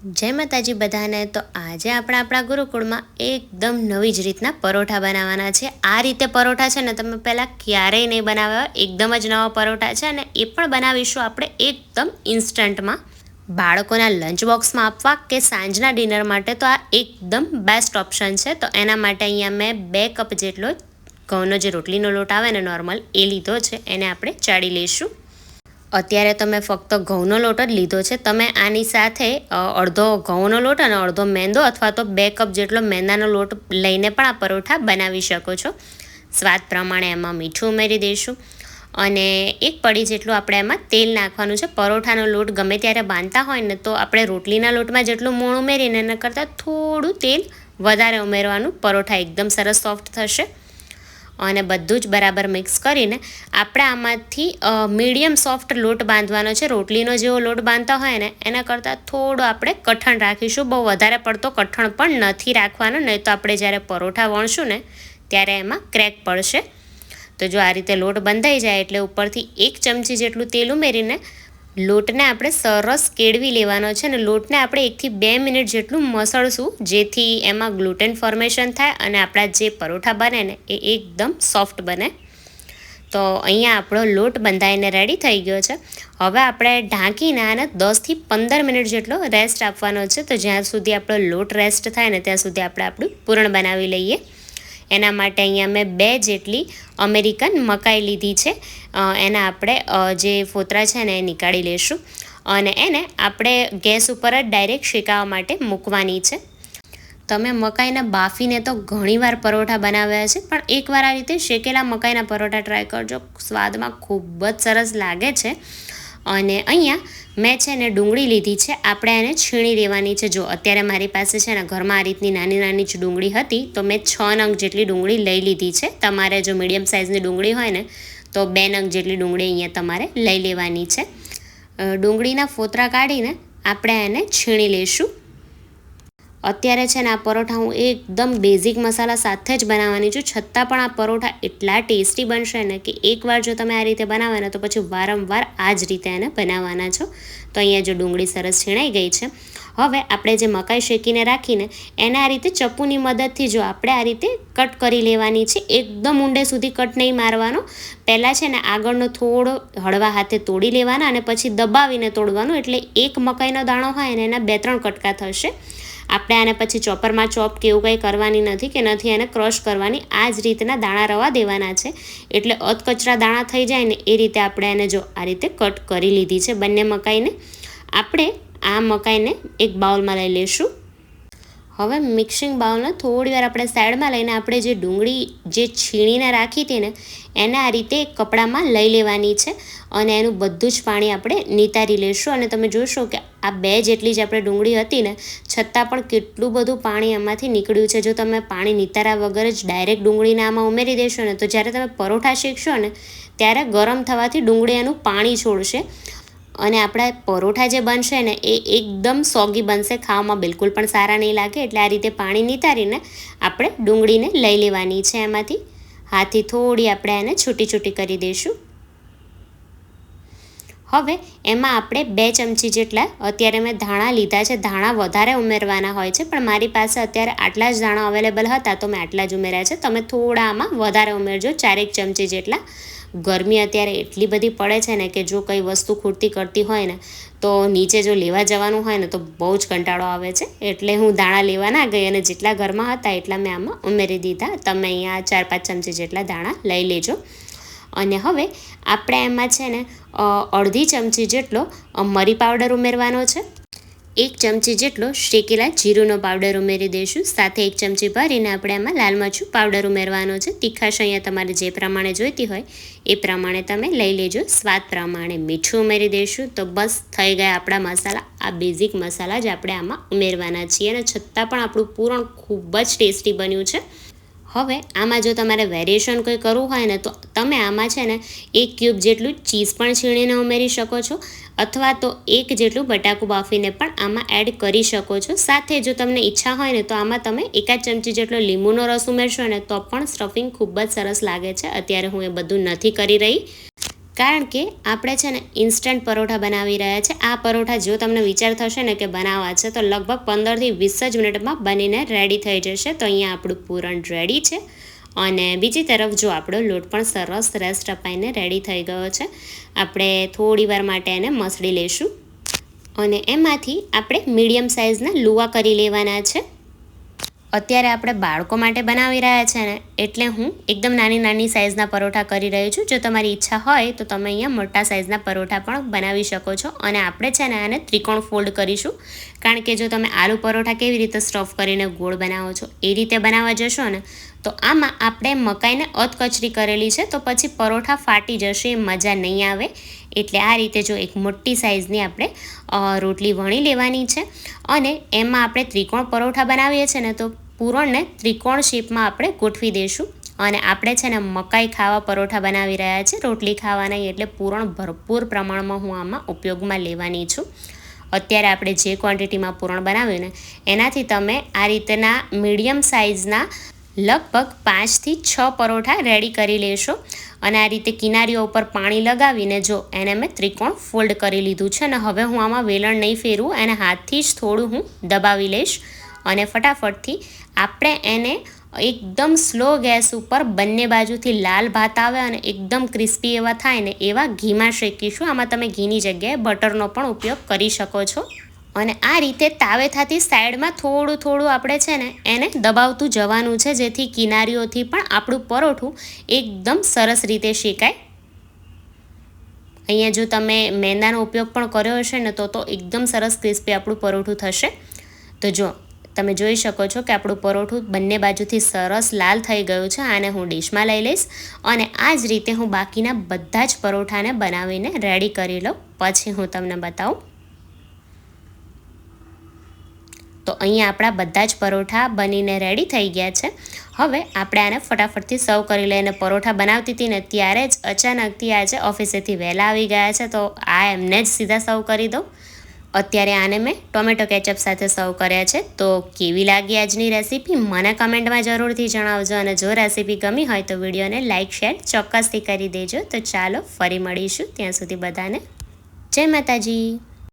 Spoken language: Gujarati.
જય માતાજી બધાને. તો આજે આપણે આપણા ગુરુકુળમાં એકદમ નવી જ રીતના પરોઠા બનાવવાના છે. આ રીતે પરોઠા છે ને તમે પહેલાં ક્યારેય નહીં બનાવ્યા એકદમ જ નવા પરોઠા છે અને એ પણ બનાવીશું આપણે એકદમ ઇન્સ્ટન્ટમાં. બાળકોના લંચ બોક્સમાં આપવા કે સાંજના ડિનર માટે તો આ એકદમ બેસ્ટ ઓપ્શન છે. તો એના માટે અહીંયા મેં બે કપ જેટલો ઘઉંનો જે રોટલીનો લોટ આવે ને, નોર્મલ એ લીધો છે. એને આપણે ચાળી લઈશું. અત્યારે તમે ફક્ત ઘઉંનો લોટ જ લીધો છે. તમે આની સાથે અડધો ઘઉંનો લોટ અને અડધો મેંદો અથવા તો બે કપ જેટલો મેંદાનો લોટ લઈને પણ આ પરોઠા બનાવી શકો છો. સ્વાદ પ્રમાણે એમાં મીઠું ઉમેરી દઈશું. અને એક પડી જેટલું આપણે એમાં તેલ નાખવાનું છે. પરોઠાનો લોટ ગમે ત્યારે બાંધતા હોય ને તો આપણે રોટલીના લોટમાં જેટલું મૂળ ઉમેરીને એના કરતાં થોડું તેલ વધારે ઉમેરવાનું. પરોઠા એકદમ સરસ સોફ્ટ થશે. અને બધું જ બરાબર મિક્સ કરીને આપણે આમાંથી મીડિયમ સોફ્ટ લોટ બાંધવાનો છે. રોટલીનો જેવો લોટ બાંધતા હોય ને, એના કરતાં થોડો આપણે કઠણ રાખીશું. બહુ વધારે પડતો કઠણ પણ નથી રાખવાનો. નહીં તો આપણે જ્યારે પરોઠા વણશું ને, ત્યારે એમાં ક્રેક પડશે. તો જો આ રીતે લોટ બંધાઈ જાય એટલે ઉપરથી એક ચમચી જેટલું તેલ ઉમેરીને લોટને આપણે સરસ કેળવી લેવાનો છે અને લોટને આપણે એકથી બે મિનિટ જેટલું મસળશું, જેથી એમાં ગ્લુટેન ફોર્મેશન થાય અને આપણા જે પરોઠા બને ને, એ એકદમ સોફ્ટ બને. તો અહીંયા આપણો લોટ બંધાઈને રેડી થઈ ગયો છે. હવે આપણે ઢાંકીને આને દસથી પંદર મિનિટ જેટલો રેસ્ટ આપવાનો છે. તો જ્યાં સુધી આપણો લોટ રેસ્ટ થાય ને, ત્યાં સુધી આપણે આપણું પૂરણ બનાવી લઈએ. એના માટે અહીંયા મેં બે જેટલી અમેરિકન મકાઈ લીધી છે. એના આપણે જે ફોતરા છે ને એ નીકાળી લઈશું અને એને આપણે ગેસ ઉપર જ ડાયરેક્ટ શેકાવા માટે મૂકવાની છે. તમે મકાઈના બાફીને તો ઘણીવાર પરોઠા બનાવ્યા છે, પણ એકવાર આ રીતે શેકેલા મકાઈના પરોઠા ટ્રાય કરજો. સ્વાદમાં ખૂબ જ સરસ લાગે છે. અને અહીંયા મેં છે ને ડુંગળી લીધી છે. આપણે એને છીણી લેવાની છે. જો અત્યારે મારી પાસે છે ને ઘરમાં આ રીતની નાની નાની જ ડુંગળી હતી, તો મેં છ નંગ જેટલી ડુંગળી લઈ લીધી છે. તમારે જો મીડિયમ સાઇઝની ડુંગળી હોય ને, તો બે નંગ જેટલી ડુંગળી અહીંયા તમારે લઈ લેવાની છે. ડુંગળીના ફોતરા કાઢીને આપણે એને છીણી લઈશું. અત્યારે છે ને આ પરોઠા હું એકદમ બેઝિક મસાલા સાથે જ બનાવવાની છું. છતાં પણ આ પરોઠા એટલા ટેસ્ટી બનશે ને કે એકવાર જો તમે આ રીતે બનાવો તો પછી વારંવાર આ જ રીતે એને બનાવવાના છો. તો અહીંયા જો ડુંગળી સરસ છીણાઈ ગઈ છે. હવે આપણે જે મકાઈ શેકીને રાખીને એને આ રીતે ચપ્પુની મદદથી જો આપણે આ રીતે કટ કરી લેવાની છે. એકદમ ઊંડે સુધી કટ નહીં મારવાનો. પહેલાં છે ને આગળનો થોડો હળવા હાથે તોડી લેવાના અને પછી દબાવીને તોડવાનું. એટલે એક મકાઈનો દાણો હોય ને એના બે ત્રણ કટકા થશે. આપણે આને પછી ચોપરમાં ચોપ કે એવું કંઈ કરવાની નથી કે નથી એને ક્રશ કરવાની, આ જ રીતના દાણા રવા દેવાના છે. એટલે અધકચરા દાણા થઈ જાય ને એ રીતે આપણે એને જો આ રીતે કટ કરી લીધી છે બંને મકાઈને. આપણે આ મકાઈને એક બાઉલમાં લઈ લઈશું. હવે મિક્સિંગ બાઉલને થોડી વાર આપણે સાઈડમાં લઈને આપણે જે ડુંગળી, જે છીણીને રાખી હતી ને, એને આ રીતે કપડામાં લઈ લેવાની છે અને એનું બધું જ પાણી આપણે નિતારી લેશું. અને તમે જોશો કે આ બે જેટલી જ આપણે ડુંગળી હતી ને, છતાં પણ કેટલું બધું પાણી એમાંથી નીકળ્યું છે. જો તમે પાણી નિતારા વગર જ ડાયરેક્ટ ડુંગળીને આમાં ઉમેરી દેશો ને, તો જ્યારે તમે પરોઠા શેકશો ને, ત્યારે ગરમ થવાથી ડુંગળી એનું પાણી છોડશે. અને આપણા પરોઠા જે બનશે ને, એ એકદમ સોગી બનશે, ખાવામાં બિલકુલ પણ સારા નહીં લાગે. એટલે આ રીતે પાણી નિતારીને આપણે ડુંગળીને લઈ લેવાની છે એમાંથી. હાથથી થોડી આપણે એને છૂટી છૂટી કરી દઈશું. હવે એમાં આપણે બે ચમચી જેટલા, અત્યારે મેં ધાણા લીધા છે. ધાણા વધારે ઉમેરવાના હોય છે, પણ મારી પાસે અત્યારે આટલા જ ધાણા અવેલેબલ હતા, તો મેં આટલા જ ઉમેર્યા છે. તમે થોડા આમાં વધારે ઉમેરજો, ચારેક ચમચી જેટલા. ગરમી અત્યારે એટલી બધી પડે છે ને કે જો કંઈ વસ્તુ ખૂટતી કરતી હોય ને, તો નીચે જો લેવા જવાનું હોય ને, તો બહુ જ કંટાળો આવે છે. એટલે હું દાણા લેવા ના ગઈ અને જેટલા ઘરમાં હતા એટલા મેં આમાં ઉમેરી દીધા. તમે અહીંયા ચાર પાંચ ચમચી જેટલા દાણા લઈ લેજો. અને હવે આપણે એમાં છે ને અડધી ચમચી જેટલો મરી પાવડર ઉમેરવાનો છે. એક ચમચી જેટલો શેકેલા જીરુંનો પાવડર ઉમેરી દઈશું. સાથે એક ચમચી ભરીને આપણે આમાં લાલ મરચું પાવડર ઉમેરવાનો છે. તીખાશ અહીંયા તમારે જે પ્રમાણે જોઈતી હોય એ પ્રમાણે તમે લઈ લેજો. સ્વાદ પ્રમાણે મીઠું ઉમેરી દઈશું. તો બસ થઈ ગયા આપણા મસાલા. આ બેઝિક મસાલા જ આપણે આમાં ઉમેરવાના છીએ અને છતાં પણ આપણું પૂરણ ખૂબ જ ટેસ્ટી બન્યું છે. હવે આમાં જો તમારે વેરિએશન કોઈ કરવું હોય ને, તો તમે આમાં છે ને એક ક્યુબ જેટલું ચીઝ પણ છીણીને ઉમેરી શકો છો, અથવા તો એક જેટલું બટાકું બાફીને પણ આમાં એડ કરી શકો છો. સાથે જો તમને ઈચ્છા હોય ને, તો આમાં તમે એકાદ ચમચી જેટલો લીંબુનો રસ ઉમેરશો ને, તો પણ સ્ટફિંગ ખૂબ જ સરસ લાગે છે. અત્યારે હું એ બધું નથી કરી રહી. કારણ કે આપણે છે ને ઇન્સ્ટન્ટ પરોઠા બનાવી રહ્યા છે. આ પરોઠા જો તમને વિચાર થશે ને કે બનાવવા છે, તો લગભગ પંદરથી વીસ જ મિનિટમાં બનીને રેડી થઈ જશે. તો અહીંયા આપણું પૂરણ રેડી છે. અને બીજી તરફ જો આપણો લોટ પણ સરસ રેસ્ટ અપાઈને રેડી થઈ ગયો છે. આપણે થોડી વાર માટે એને મસળી લઈશું. અને એમાંથી આપણે મીડિયમ સાઇઝના લુવા કરી લેવાના છે. અત્યારે આપણે બાળકો માટે બનાવી રહ્યા છે ને, એટલે હું એકદમ નાની નાની સાઇઝના પરોઠા કરી રહી છું. જો તમારી ઈચ્છા હોય તો તમે અહીંયા મોટા સાઇઝના પરોઠા પણ બનાવી શકો છો. અને આપણે છે ને આને ત્રિકોણ ફોલ્ડ કરીશું. કારણ કે જો તમે આલુ પરોઠા કેવી રીતે સ્ટફ કરીને ગોળ બનાવો છો, એ રીતે બનાવવા જશો ને, તો આમાં આપણે મકાઈને અધકચરી કરેલી છે, તો પછી પરોઠા ફાટી જશે એ મજા નહીં આવે. એટલે આ રીતે જો એક મોટી સાઇઝની આપણે રોટલી વણી લેવાની છે. અને એમાં આપણે ત્રિકોણ પરોઠા બનાવીએ છીએ ને, તો પૂરણને ત્રિકોણ શેપમાં આપણે ગોઠવી દઈશું. અને આપણે છે ને મકાઈ ખાવા પરોઠા બનાવી રહ્યા છે. રોટલી ખાવાના એટલે પૂરણ ભરપૂર પ્રમાણમાં હું આમાં ઉપયોગમાં લેવાની છું. અત્યારે આપણે જે ક્વોન્ટિટીમાં પૂરણ બનાવ્યું ને, એનાથી તમે આ રીતના મીડિયમ સાઇઝના લગભગ પાંચથી છ પરોઠા રેડી કરી લેશો. અને આ રીતે કિનારીઓ ઉપર પાણી લગાવીને જો એને મેં ત્રિકોણ ફોલ્ડ કરી લીધું છે અને હવે હું આમાં વેલણ નહીં ફેરવું, એને હાથથી જ થોડું હું દબાવી લઈશ. અને ફટાફટથી આપણે એને એકદમ સ્લો ગેસ ઉપર બંને બાજુથી લાલ ભાત આવે અને એકદમ ક્રિસ્પી એવા થાય ને એવા ઘીમાં શેકીશું. આમાં તમે ઘીની જગ્યાએ બટરનો પણ ઉપયોગ કરી શકો છો. અને આ રીતે તાવેથાથી સાઈડમાં થોડું થોડું આપણે છે ને એને દબાવતું જવાનું છે, જેથી કિનારીઓથી પણ આપણું પરોઠું એકદમ સરસ રીતે શેકાય. અહીંયા જો તમે મેંદાનો ઉપયોગ પણ કર્યો હશે ને તો તો એકદમ સરસ ક્રિસ્પી આપણું પરોઠું થશે. તો જો તમે જોઈ શકો છો કે આપણું પરોઠું બંને બાજુથી સરસ લાલ થઈ ગયું છે, આને હું ડીશમાં લઈ લઈશ. અને આ જ રીતે હું બાકીના બધા જ પરોઠાને બનાવીને રેડી કરી લઉં. પછી હું તમને બતાવું. તો અહીંયા આપણા બધા જ પરોઠા બનીને રેડી થઈ ગયા છે. હવે આપણે આને ફટાફટથી સર્વ કરી લઈને પરોઠા બનાવતી હતી ને ત્યારે જ અચાનકથી આજે ઓફિસેથી વહેલા આવી ગયા છે, તો આ એમને જ સીધા સર્વ કરી દઉં. અત્યારે આને મેં ટોમેટો કેચઅપ સાથે સર્વ કર્યા છે. તો કેવી લાગી આજની રેસીપી મને કમેન્ટમાં જરૂરથી જણાવજો અને જો રેસીપી ગમી હોય તો વિડીયોને લાઇક શેર ચોક્કસથી કરી દેજો. તો ચાલો ફરી મળીશું ત્યાં સુધી બધાને. જય માતાજી.